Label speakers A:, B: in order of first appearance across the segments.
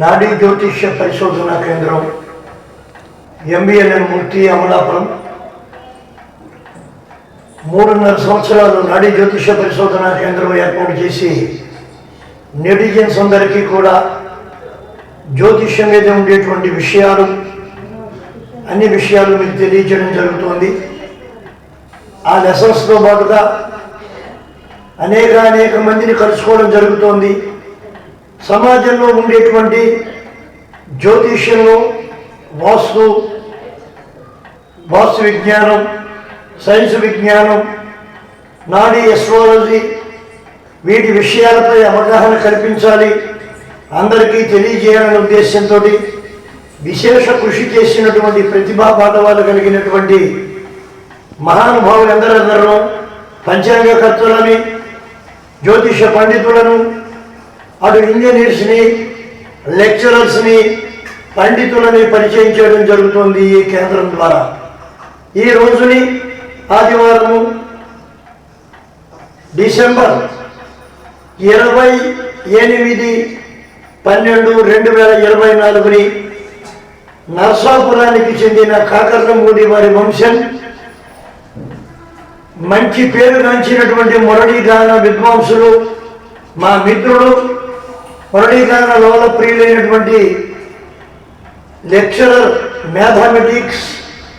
A: నాడీ జ్యోతిష్య పరిశోధన కేంద్రం ఎంబీఎన్ఎన్ మూర్తి అమలాపురం. మూడున్నర సంవత్సరాలు నాడీ జ్యోతిష్య పరిశోధన కేంద్రం ఏర్పాటు చేసి నెటిజన్స్ అందరికీ కూడా జ్యోతిష్యం మీద ఉండేటువంటి విషయాలు అన్ని విషయాలు మీకు తెలియజేయడం జరుగుతుంది. ఆ లెసన్స్తో పాటుగా అనేక అనేక మందిని కలుసుకోవడం జరుగుతోంది. సమాజంలో ఉండేటువంటి జ్యోతిష్యంలో వాస్తు వాస్తు విజ్ఞానం సైన్స్ విజ్ఞానం నాడీ ఎస్ట్రాలజీ వీటి విషయాలపై అవగాహన కల్పించాలి. అందరికీ తెలియజేయాలనే ఉద్దేశంతో విశేష కృషి చేసినటువంటి ప్రతిభా పాఠవాలు కలిగినటువంటి మహానుభావులు పంచాంగకర్తలని జ్యోతిష పండితులను అటు ఇంజనీర్స్ని లెక్చరర్స్ని పండితులని పరిచయం చేయడం జరుగుతుంది ఈ కేంద్రం ద్వారా. ఈ రోజుని ఆదివారము డిసెంబర్ ఇరవై ఎనిమిది పన్నెండు రెండు వేల ఇరవై నాలుగుని నర్సాపురానికి చెందిన కాకర్లమూడి వారి వంశం మంచి పేరు పేరుగాంచినటువంటి మురళీగాన విద్వాంసులు మా మిత్రుడు మురళీగాన లోల ప్రియులైనటువంటి lecturer mathematics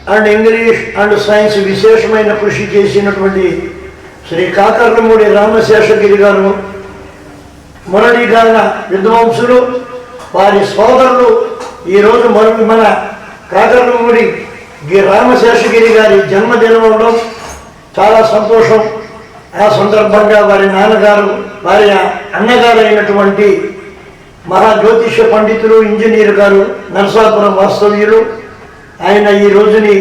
A: and English and science విశేషమైన కృషి చేసినటువంటి శ్రీ కాకర్లమూడి రామశేషగిరి గారు మురళీకరణ విద్వాంసులు వారి సోదరులు ఈరోజు మన మన కాకర్లమూడి గి రామశేషగిరి గారి జన్మదినంలో చాలా సంతోషం. ఆ సందర్భంగా వారి నాన్నగారు వారి అన్నగారు అయినటువంటి మహా జ్యోతిష పండితులు ఇంజనీర్ గారు నరసాపురం వాస్తవ్యులు. ఆయన ఈ రోజుని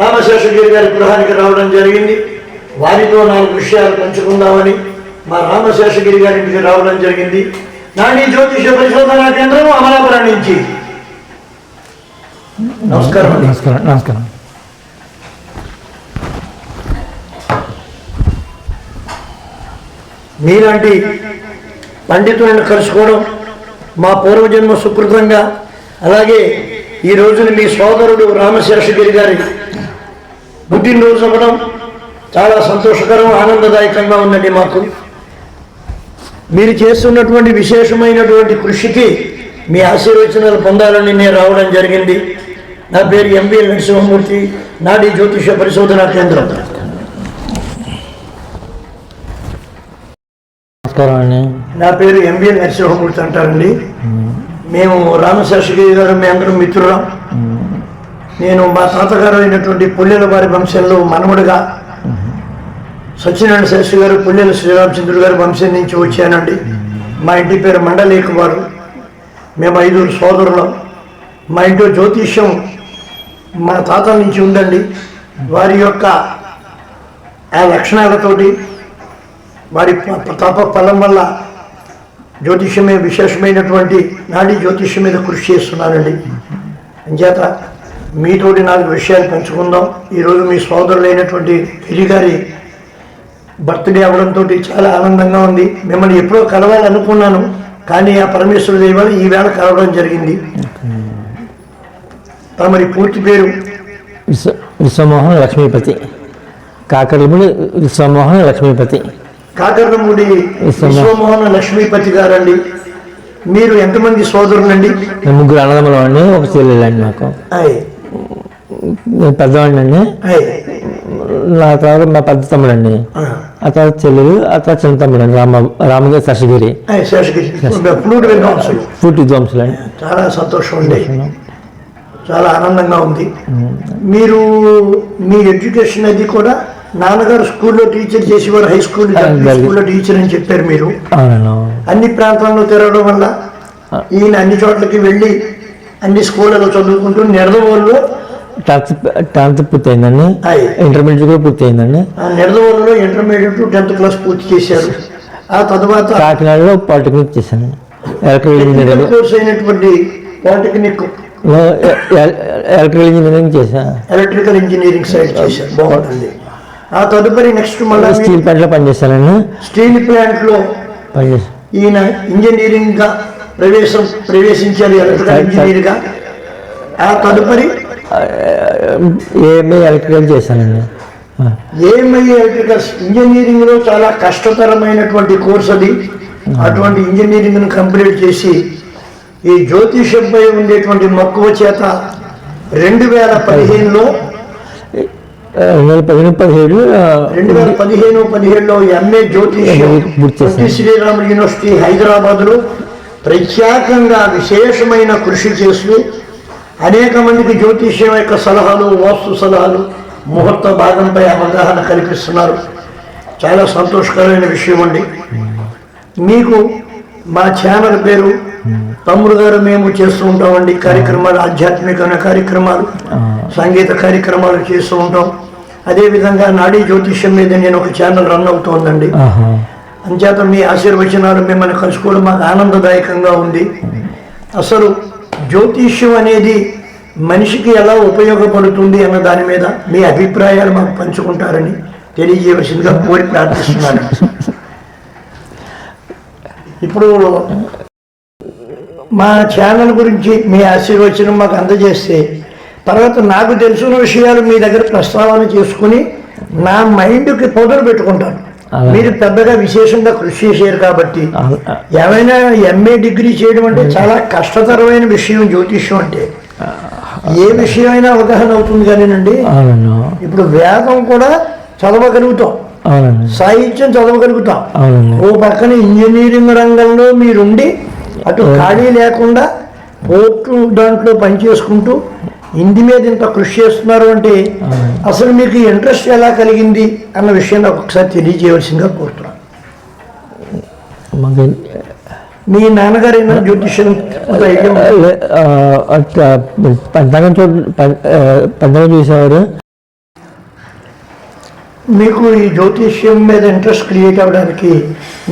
A: రామశేషగిరి గారి గృహానికి రావడం జరిగింది. వారితో నాలుగు విషయాలు పంచుకుందామని మా రామశేషగిరి గారి ఇంటికి రావడం జరిగింది. నాని జ్యోతిష పరిశోధనా కేంద్రం అమలాపురం నుంచి. నమస్కారం
B: నమస్కారం నమస్కారం.
A: మీలాంటి పండితులను కలుసుకోవడం మా పూర్వజన్మ సుకృతంగా అలాగే ఈ రోజున మీ సోదరుడు రామశేషగిరి గారి పుట్టినరోజు అవ్వడం చాలా సంతోషకరం ఆనందదాయకంగా ఉందండి మాకు. మీరు చేస్తున్నటువంటి విశేషమైనటువంటి కృషికి మీ ఆశీర్వచనాలు పొందాలని నేను రావడం జరిగింది. నా పేరు ఎంబీ నరసింహమూర్తి నాడి జ్యోతిష పరిశోధనా కేంద్రం.
B: నమస్కారం అండి
A: నా పేరు ఎంబీ నరసింహమూర్తి అంటారండి. మేము. రామశాస్త్రి గారు మీ అందరం మిత్రులం. నేను మా తాతగారు అయినటువంటి పుల్లెల వారి వంశంలో మనముడుగా సత్యనారాయణ శాస్త్రి గారు పుల్లెల శ్రీరామచంద్రుడు గారి వంశం నుంచి వచ్చానండి. మా ఇంటి పేరు మండలేఖ వారు. మేము ఐదుగురు సోదరులం. మా ఇంట్లో జ్యోతిష్యం మా తాతల నుంచి ఉందండి. వారి యొక్క ఆ లక్షణాలతోటి వారి ప- తప ఫలం వల్ల జ్యోతిష్యమే విశేషమైనటువంటి నాడి జ్యోతిష్యం మీద కృషి చేస్తున్నానండి అంచేత మీతోటి నాలుగు విషయాలు పంచుకుందాం. ఈరోజు మీ సోదరులైనటువంటి గిరి గారి బర్త్డే అవ్వడంతో చాలా ఆనందంగా ఉంది. మిమ్మల్ని ఎప్పుడో కలవాలనుకున్నాను కానీ ఆ పరమేశ్వర దైవాలు ఈవేళ కలవడం జరిగింది. తమరి పూర్తి పేరు?
B: విశ్వమోహన్ లక్ష్మీపతి. కాకర్లముడి విశ్వమోహన్ లక్ష్మీపతి.
A: కాకర్ణమూడి
B: విశ్వమోహన్.
A: లక్ష్మీపతి గారండి. మీరు ఎంతమంది సోదరులండి?
B: ముగ్గురు అన్నదమ్ములు అండి ఒక చెల్లెలు అండి నాకు పెద్దవాడిని అండి నా తర్వాత మా పెద్ద తమ్ముడు అండి
A: ఆ.
B: తర్వాత చెల్లెలు ఆ తర్వాత చిన్న తమ్ముడు అండి రామ రామగిరి శశగిరి
A: ఫ్లూట్ విద్వాంసులు.
B: అండి
A: చాలా సంతోషం అండి చాలా ఆనందంగా ఉంది. మీరు మీ ఎడ్యుకేషన్ అది కూడా నాన్నగారు స్కూల్లో టీచర్ చేసేవారు హై స్కూల్ స్కూల్లో టీచర్ అని చెప్పారు మీరు. అన్ని ప్రాంతాల్లో తిరగడం వల్ల ఈయన అన్ని చోట్లకి వెళ్ళి అన్ని స్కూళ్ళలో చదువుకుంటూ నిడదవోలులో
B: టెన్త్ టెన్త్ పూర్తయిందండి. ఇంటర్మీడియట్ కూడా పూర్తయిందండి.
A: ఆ నిడదవోలులో ఇంటర్మీడియట్ టెన్త్ క్లాస్ పూర్తి చేశారు. ఆ తర్వాత
B: కాకినాడలో పాలిటెక్నిక్ చేశాను. Electrical engineering.
A: కోర్స్ అయినటువంటి పాలిటెక్నిక్.
B: ఎలక్ట్రికల్ ఇంజనీరింగ్ చేశాను
A: ఎలక్ట్రికల్ ఇంజనీరింగ్ సైడ్ చేశారు. బాగుంటుంది ఆ తదుపరి నెక్స్ట్ మళ్ళీ
B: స్టీల్ ప్లాంట్లో పనిచేశానండి
A: స్టీల్ ప్లాంట్లో
B: పనిచేశాను
A: ఈయన ఇంజనీరింగ్గా ప్రవేశం ప్రవేశించారు ఎలక్ట్రికల్ ఇంజనీర్గా. ఆ తదుపరి
B: ఏఎంఏ ఎలక్ట్రికల్ చేశానండి
A: ఏఎంఐ ఎలక్ట్రికల్ ఇంజనీరింగ్లో చాలా కష్టతరమైనటువంటి కోర్స్ అది. అటువంటి ఇంజనీరింగ్ను కంప్లీట్ చేసి ఈ జ్యోతిషంపై ఉండేటువంటి మక్కువ చేత రెండు వేల పదిహేనులో
B: రెండు వేల పదిహేను పదిహేడు
A: రెండు వేల పదిహేను పదిహేడులో ఎంఏ జ్యోతిష్యం యూనివర్సిటీ హైదరాబాద్లో ప్రత్యేకంగా విశేషమైన కృషి చేస్తూ అనేక మందికి జ్యోతిష్యం యొక్క సలహాలు వాస్తు సలహాలు ముహూర్త భాగంపై అవగాహన కల్పిస్తున్నారు. చాలా సంతోషకరమైన విషయం అండి. మీకు మా ఛానల్ పేరు తమ్ముడు గారు మేము చేస్తూ ఉంటామండి. కార్యక్రమాలు ఆధ్యాత్మికమైన కార్యక్రమాలు. సంగీత కార్యక్రమాలు చేస్తూ ఉంటాం. అదేవిధంగా నాడీ జ్యోతిష్యం మీద నేను ఒక ఛానల్ రన్ అవుతోందండి. అంచేత మీ ఆశీర్వచనాలు మిమ్మల్ని కలుసుకోవడం మాకు ఆనందదాయకంగా ఉంది. అసలు జ్యోతిష్యం అనేది మనిషికి ఎలా ఉపయోగపడుతుంది అన్న దాని మీద మీ అభిప్రాయాలు మాకు పంచుకుంటారని తెలియజేయవలసిందిగా కోరి ప్రార్థిస్తున్నాను. ఇప్పుడు మా ఛానల్ గురించి మీ ఆశీర్వచనం మాకు అందజేస్తే తర్వాత నాకు తెలిసిన విషయాలు మీ దగ్గర ప్రస్తావన చేసుకుని నా మైండ్కి పొదలు పెట్టుకుంటాను. మీరు పెద్దగా విశేషంగా కృషి చేశారు కాబట్టి. ఏమైనా ఎంఏ డిగ్రీ చేయడం అంటే చాలా కష్టతరమైన విషయం జ్యోతిష్యం అంటే. ఏ విషయమైనా అవగాహన అవుతుంది కానివ్వండి.
B: అవునండి
A: ఇప్పుడు వేదం కూడా చదవగలుగుతాం. సాహిత్యం చదవగలుగుతాం. ఓ పక్కన ఇంజనీరింగ్ రంగంలో మీరుండి అటు ఖాళీ లేకుండా పోర్టు దాంట్లో పనిచేసుకుంటూ ఇంటి మీద ఇంత కృషి చేస్తున్నారు అంటే అసలు మీకు ఇంట్రెస్ట్ ఎలా కలిగింది అన్న విషయం నాకు ఒకసారి తెలియజేయవలసిందిగా కోరుతున్నాను. మీ నాన్నగారు ఏమైనా జ్యోతిష్యం
B: పంచాంగం చూ పంచాంగం చూసేవారు
A: మీకు ఈ జ్యోతిష్యం మీద ఇంట్రెస్ట్ క్రియేట్ అవ్వడానికి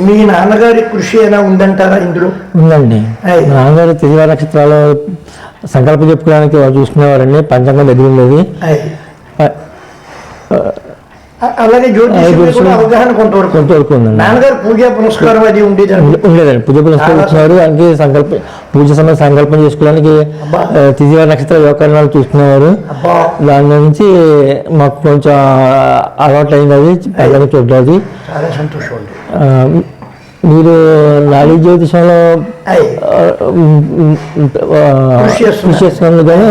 A: మీ నాన్నగారి కృషి అయినా ఉందంటారా ఇందులో?
B: ఉందండి. నాన్నగారు తిరిగి నక్షత్రాలు సంకల్పం చెప్పుకోవడానికి వాళ్ళు చూసుకునేవారండి? పంచాంగం దగ్గర ఉండేది.
A: అలాగే కొంతవరకు.
B: ఉందండి.
A: నాన్నగారు పూజా పునస్కారం అది ఉండేది
B: ఉండే- ఉండేదండి. పూజ ఇచ్చినారు దానికి సంకల్ప పూజ సమయం సంకల్పం చేసుకోవడానికి. తిథివార నక్షత్ర యోగకరణాలు చూసుకునేవారు. దాని నుంచి మాకు కొంచెం అలవాటు అయింది అది. పంచాంగం చూడాలి
A: చాలా సంతోషం
B: మీరు నాడీ జ్యోతిషంలో
A: కృషి
B: చేస్తున్నాను కానీ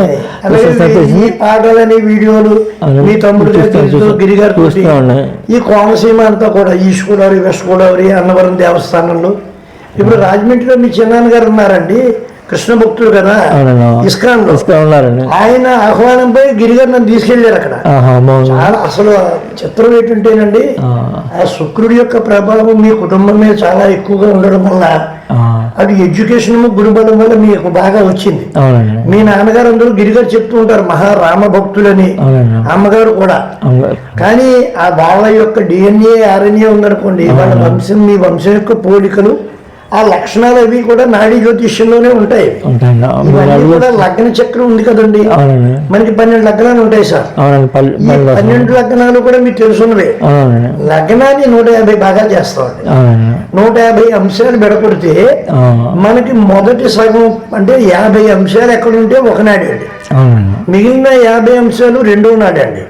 A: ఈ- పాటలని వీడియోలు. మీ తమ్ముడు. గిరిగారు
B: చూస్తూ ఉన్నాయి.
A: ఈ కోనసీమ అంతా కూడా ఈస్ట్ గోదావరి వెస్ట్ గోదావరి అన్నవరం దేవస్థానంలో ఇప్పుడు రాజమండ్రిలో మీ చిన్నాన్న గారు ఉన్నారండి కృష్ణ భక్తులు కదా? ఇస్కాన్
B: ఉన్నారండి
A: ఆయన ఆహ్వానంపై గిరిగారు నన్ను తీసుకెళ్ళారు అక్కడ. చాలా అసలు చిత్రం ఏంటంటేనండి
B: ఆ,
A: శుక్రుడి యొక్క ప్రభావం మీ కుటుంబం మీద చాలా ఎక్కువగా ఉండడం వల్ల అటు ఎడ్యుకేషన్ గురుబలం వల్ల మీకు బాగా వచ్చింది. మీ నాన్నగారు అందరూ గిరిగారు చెప్తూ ఉంటారు మహారామ భక్తులని. అమ్మగారు కూడా. కానీ ఆ వాళ్ళ యొక్క డిఎన్ఏ ఆర్ఎన్ఏ ఉందనుకోండి వాళ్ళ వంశం మీ వంశం యొక్క పోలికలు ఆ లక్షణాలు అవి కూడా నాడీ జ్యోతిష్యంలోనే ఉంటాయి. కూడా లగ్న చక్రం ఉంది కదండి. మనకి పన్నెండు లగ్నాలు ఉంటాయి సార్. పన్నెండు లగ్నాలు. కూడా మీకు తెలుసున్నవే. లగ్నాన్ని నూట యాభై బాగా చేస్తామండి. నూట యాభై అంశాలు బెడకొడితే
B: ఆ,
A: మనకి మొదటి సగం అంటే యాభై అంశాలు ఎక్కడుంటే ఒకనాడే అండి. మిగిలిన యాభై అంశాలు రెండో నాడే అండి.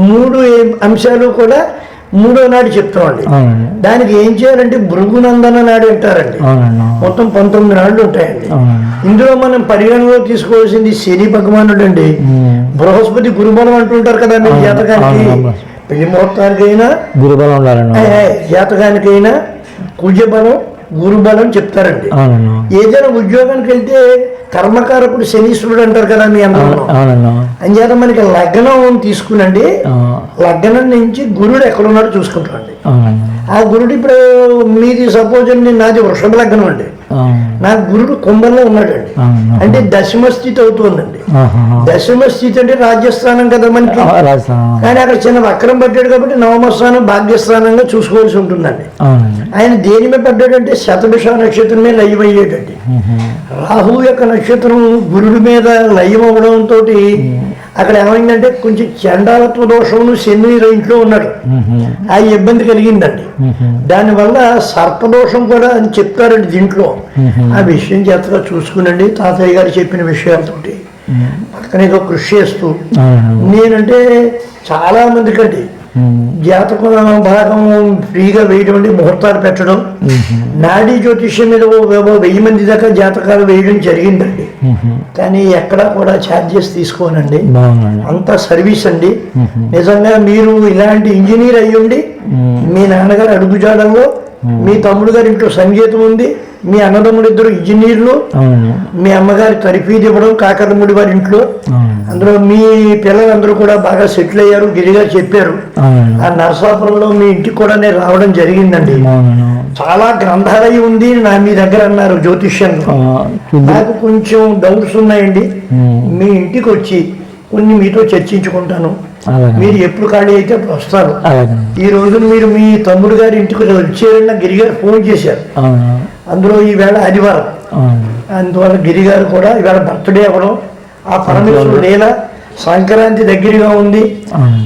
A: మూడు అంశాలు కూడా మూడో నాడు చెప్తామండి. దానికి ఏం చేయాలంటే భృగునందన నాడు అంటారండి. మొత్తం పంతొమ్మిది నాళ్ళు ఉంటాయండి. ఇందులో మనం పరిగణలో తీసుకోవాల్సింది శని భగవానుడు అండి. బృహస్పతి గురుబలం అంటుంటారు కదండి
B: అవును,
A: జాతకానికి. పెళ్ళి ముహూర్తానికైనా
B: గురుబలం
A: జాతకానికైనా కుజబలం గురుబలం చెప్తారండి. ఏదైనా ఉద్యోగానికి వెళ్తే కర్మకారకుడు శనీశ్వరుడు అంటారు కదా మీ అందరూ.
B: అవునండి
A: అంచేత మనకి లగ్నం తీసుకునండి. లగ్నం నుంచి గురుడు ఎక్కడున్నాడో చూసుకుంటామండి. ఆ గురుడు ఇప్పుడు మీది సపోజ్ అండి నాది వృషభ లగ్నం అండి. నా గురుడు కుంభంలో ఉన్నాడండి. అంటే దశమ స్థితి అవుతుందండి. దశమ స్థితి అంటే రాజ్యస్థానం కదా మనకి. కానీ అక్కడ చిన్న వక్రం పడ్డాడు కాబట్టి నవమ స్థానం భాగ్యస్థానంగా చూసుకోవాల్సి ఉంటుందండి. ఆయన దేని మీద పడ్డాడంటే శతభిష నక్షత్రం మీద లయం. రాహు యొక్క నక్షత్రం గురుడి మీద లయం అవడంతో అక్కడ ఏమైందంటే కొంచెం చండాలత్వ దోషమును శని ఇంట్లో ఉన్నాడు. ఆ ఇబ్బంది కలిగిందండి. దానివల్ల సర్పదోషం కూడా అని చెప్తారండి దీంట్లో. ఆ విషయం చేతగా చూసుకునండి. తాతయ్య గారు చెప్పిన విషయాలతోటి. పక్కన ఏదో కృషి చేస్తూ. నేనంటే చాలా మంది కంటే
B: ఉమ్.
A: జాతకం భాగం ఫ్రీగా వేయడం అంటే ముహూర్తాలు పెట్టడం. నాడీ జ్యోతిష్యం మీద వెయ్యి మంది దాకా జాతకాలు వేయడం జరిగిందండి. కానీ ఎక్కడా కూడా ఛార్జెస్ తీసుకోనండి. అంతా సర్వీస్ అండి. నిజంగా మీరు ఇలాంటి ఇంజనీర్ అయ్యుండి మీ నాన్నగారు అడుగుజాడల్లో మీ తమ్ముడు గారి ఇంట్లో సంగీతం ఉంది మీ అన్నదమ్ముడు ఇద్దరు ఇంజనీర్లు మీ అమ్మగారి తరిఫీది ఇవ్వడం కాకరముడి వారి ఇంట్లో అందులో మీ పిల్లలందరూ కూడా బాగా సెటిల్ అయ్యారు గిరిగారు చెప్పారు. ఆ నరసాపురంలో మీ ఇంటికి కూడా నేను రావడం జరిగిందండి. చాలా గ్రంథాలయం ఉంది నా మీ దగ్గర అన్నారు జ్యోతిష్యంలో.
B: చూద్దాం.
A: నాకు కొంచెం డౌట్స్ ఉన్నాయండి. మీ ఇంటికి వచ్చి కొన్ని మీతో చర్చించుకుంటాను. మీరు ఎప్పుడు ఖాళీ అయితే వస్తారు. ఈ రోజు మీరు మీ తమ్ముడు గారి ఇంటికి వచ్చారన్న గిరి గారు ఫోన్ చేశారు. అందులో ఈవేళ ఆదివారం. అందువల్ల గిరి గారు కూడా ఈవేళ బర్త్డే అవ్వడం ఆ పరమేశ్వరుడు లీల సంక్రాంతి దగ్గరగా ఉంది.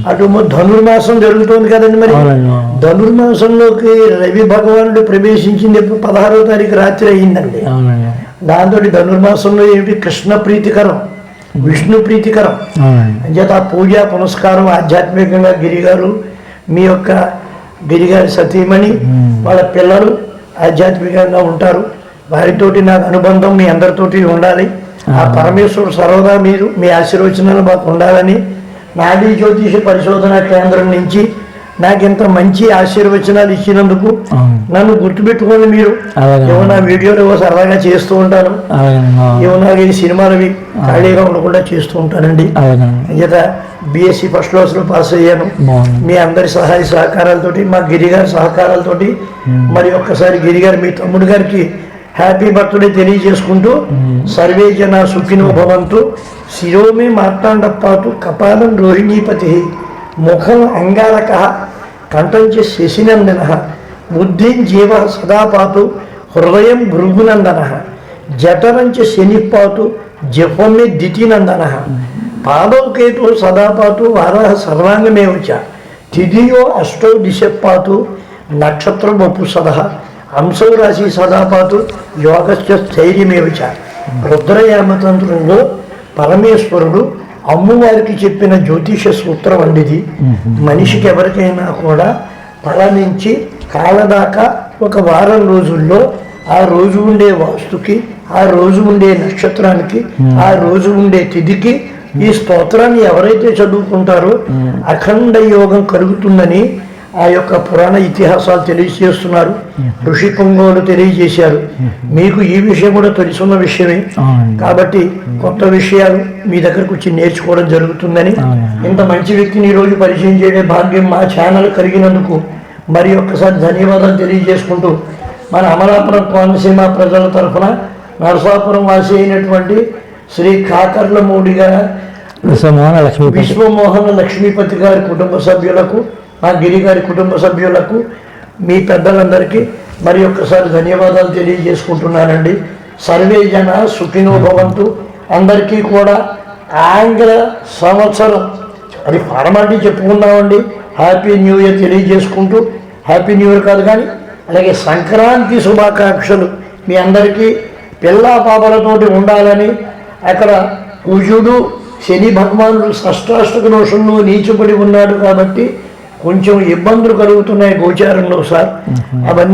A: అటు ధనుర్మాసం జరుగుతోంది కదండి మరి. ధనుర్మాసంలోకి రవి భగవానుడు ప్రవేశించింది ఎప్పుడు పదహారవ తారీఖు రాత్రి అయ్యిందండి
B: అవునండి.
A: దాంతో ధనుర్మాసంలో ఏమిటి? కృష్ణ ప్రీతికరం విష్ణు ప్రీతికరం. అంచేత ఆ పూజ పునస్కారం ఆధ్యాత్మికంగా గిరిగారు మీ యొక్క గిరిగారి సతీమణి వాళ్ళ పిల్లలు ఆధ్యాత్మికంగా ఉంటారు. వారితోటి నాకు అనుబంధం మీ అందరితోటి ఉండాలి. ఆ పరమేశ్వరుడు సర్వదా మీరు మీ ఆశీర్వచనాలు మాకు ఉండాలని నాడీ జ్యోతిష పరిశోధన కేంద్రం నుంచి నాకు ఇంత మంచి ఆశీర్వచనాలు ఇచ్చినందుకు నన్ను గుర్తుపెట్టుకోండి మీరు ఏమన్నా వీడియోలు ఏవో సరదాగా చేస్తూ ఉంటాను. ఏమన్నా ఈ సినిమాలవి ఖాళీగా ఉండకుండా చేస్తూ ఉంటానండి. అంచేత బీఎస్సీ ఫస్ట్ క్లాస్లో పాస్ అయ్యాను. మీ అందరి సహాయ సహకారాలతోటి మా గిరిగారి సహకారాలతోటి మరి ఒక్కసారి గిరిగారు మీ తమ్ముడు గారికి హ్యాపీ బర్త్డే తెలియజేసుకుంటూ సర్వే జన సుఖినో భవంతు. శిరోమే మార్తాండపాతు కపాలం రోహిణీపతి ముఖం అంగారక కంఠంచ శశినందన బుద్ధిం జీవ సదా పాతు హృదయం భృగునందన జఠరంచ శనిపాతు జపమే దితినందన. పాదౌకేతు సదా పాతు వారాహ సర్వాంగమేవ చ. తిథియో అష్టౌ దిశ పాతు నక్షత్రం వపు సదహ అంశౌ రాశి సదా పాతు యోగశ్చ స్థైర్యమేవ చ. రుద్రయామతంత్రంలో పరమేశ్వరుడు అమ్మవారికి చెప్పిన జ్యోతిష సూత్రం అండిది మనిషికి ఎవరికైనా కూడా తల నుంచి కాళ్ళ దాకా ఒక వారం రోజుల్లో ఆ రోజు ఉండే వాస్తుకి ఆ రోజు ఉండే నక్షత్రానికి ఆ రోజు ఉండే తిథికి ఈ స్తోత్రాన్ని ఎవరైతే చదువుకుంటారో అఖండ యోగం కలుగుతుందని ఆ యొక్క పురాణ ఇతిహాసాలు తెలియజేస్తున్నారు. ఋషి పొంగోలు తెలియజేశారు. మీకు ఈ విషయం కూడా తెలుసున్న విషయమే. కాబట్టి కొత్త విషయాలు మీ దగ్గరకు వచ్చి నేర్చుకోవడం జరుగుతుందని. ఇంత మంచి వ్యక్తిని ఈరోజు పరిచయం చేయడం భాగ్యం మా ఛానల్ కలిగినందుకు. మరి ఒక్కసారి ధన్యవాదాలు తెలియజేసుకుంటూ మన అమలాపురం కోనసీమ ప్రజల తరఫున నరసాపురం వాసి అయినటువంటి శ్రీ కాకర్ల మోడి గారు
B: విశ్వమోహన లక్ష్మీపతి
A: గారి కుటుంబ సభ్యులకు మా గిరిగారి కుటుంబ సభ్యులకు మీ పెద్దలందరికీ మరి ఒక్కసారి ధన్యవాదాలు తెలియజేసుకుంటున్నానండి. సర్వే జన సుఖినో భవంతు. అందరికీ కూడా ఆంగ్ల సంవత్సరం అది ఫార్మాలిటీ చెప్పుకున్నామండి హ్యాపీ న్యూ ఇయర్ తెలియజేసుకుంటూ. హ్యాపీ న్యూ ఇయర్ కాదు కానీ అలాగే సంక్రాంతి శుభాకాంక్షలు మీ అందరికీ. పిల్లా పాపలతోటి ఉండాలని అక్కడ కుజుడు శని భగవానుడు షష్టాష్టక దోషంలో నీచుపడి ఉన్నాడు కాబట్టి కొంచెం ఇబ్బందులు కలుగుతున్నాయి గోచారంలో సార్. అవన్నీ